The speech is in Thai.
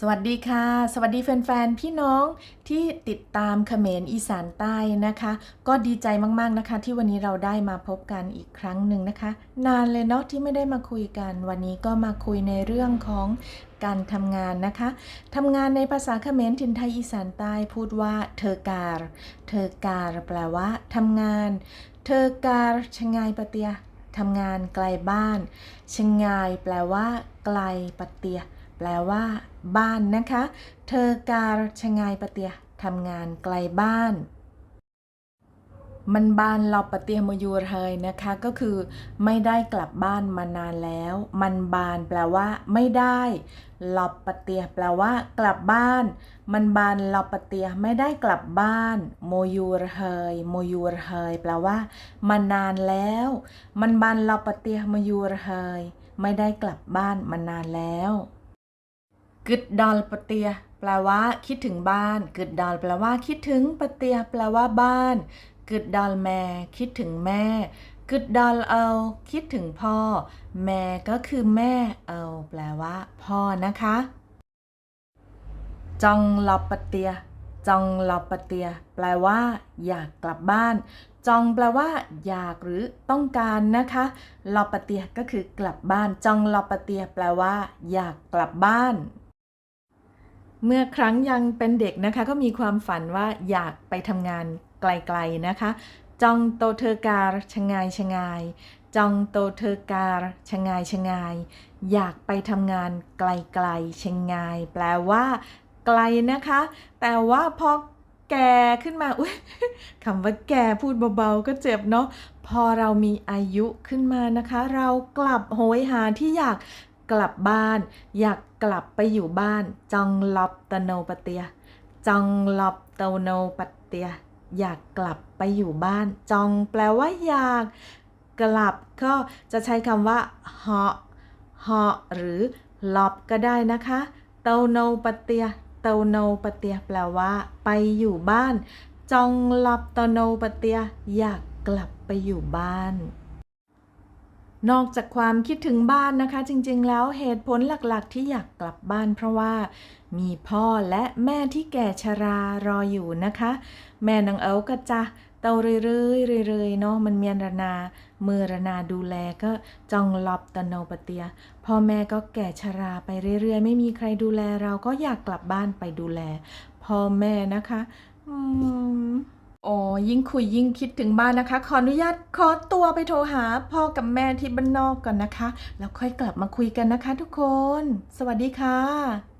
สวัสดีค่ะ สวัสดีแฟนๆ พี่น้องที่ติดตามเขมรอีสานใต้นะคะ ก็ดีใจมากๆนะคะ ที่วันนี้เราได้มาพบกันอีกครั้งหนึ่งนะคะ นานเลยเนาะที่ไม่ได้มาคุยกัน วันนี้ก็มาคุยในเรื่องของการทำงานนะคะทำงานในภาษาเขมรถิ่นไทยอีสานใต้พูดว่าเธอการเธอการแปลว่าทำงาน เธอการชงายปะเตียทำงานไกลบ้านชงายแปลว่า ไกลปะเตีย แปลว่า บ้านนะคะ เธอการชงายปะเตียทำงานไกลบ้าน มันบานเราปะเตียมยูเฮยนะคะ ก็คือ ไม่ได้กลับบ้านมานานแล้ว มันบานแปลว่า ไม่ได้หลบปะเตียแปลว่า กลับบ้าน มันบานเราปะเตียไม่ได้กลับบ้าน โมยูเฮยโมยูเฮยแปลว่า มานานแล้ว มันบานเราปะเตียมยูเฮยไม่ได้กลับบ้านมานานแล้ว กึดดอลปะเตีย แปลว่า คิดถึงบ้าน กึดดอลแปลว่า คิดถึงปะเตีย แปลว่าบ้าน กึดดอลแม่ คิดถึงแม่ กึดดอลเอา คิดถึงพ่อ แม่ก็คือแม่เอา แปลว่า พ่อนะคะ จองลอปะเตีย จองลอปะเตีย แปลว่า อยากกลับบ้าน จองแปลว่า อยากหรือต้องการนะคะลอปะเตียก็คือกลับบ้าน จองลอปะเตีย แปลว่า อยากกลับบ้าน เมื่อครั้งยังเป็นเด็กนะคะ ก็มีความฝันว่าอยากไปทำงานไกลๆนะคะ จองโตเธอการชงายชงาย จองโตเธอการชงายชงาย อยากไปทำงานไกลๆชงาย แปลว่า ไกลนะคะ แต่ว่าพอแก่ขึ้นมาอุ้ยคำว่าแก่พูดเบาๆก็เจ็บเนาะพอเรามีอายุขึ้นมานะคะ เรากลับโหยหาที่อยาก กลับบ้าน อยากกลับไปอยู่บ้านจองลอบตโนปเตียจองลอบตโนปเตียอยากกลับไปอยู่บ้าน จองแปลว่าอยากกลับก็จะใช้คำว่าเหาะเหาะหรือลอบก็ได้นะคะเตาโนปเตียเตาโนปเตียแปลว่า ไปอยู่บ้าน จองลอบตโนปเตียอยากกลับไปอยู่บ้าน นอกจากความคิดถึงบ้านนะคะ จริงๆ แล้วเหตุผลหลักๆ ที่อยากกลับบ้านเพราะว่า มีพ่อและแม่ที่แก่ชรารออยู่นะคะ แม่นางเอ๋ก็จะเตาเรื่อยๆเรื่อยๆเนาะมันเมียนรนามือรนาดูแลก็จองลอบตะโนปะเตียพ่อแม่ก็แก่ชราไปเรื่อยๆ ไม่มีใครดูแลเราก็อยากกลับบ้านไปดูแลพ่อแม่นะคะ อืม อ๋อยิ่งคุยยิ่งคิดถึงบ้านนะคะ ขออนุญาตขอตัวไปโทรหาพ่อกับแม่ที่บ้านนอกก่อนนะคะ แล้วค่อยกลับมาคุยกันนะคะทุกคน สวัสดีค่ะ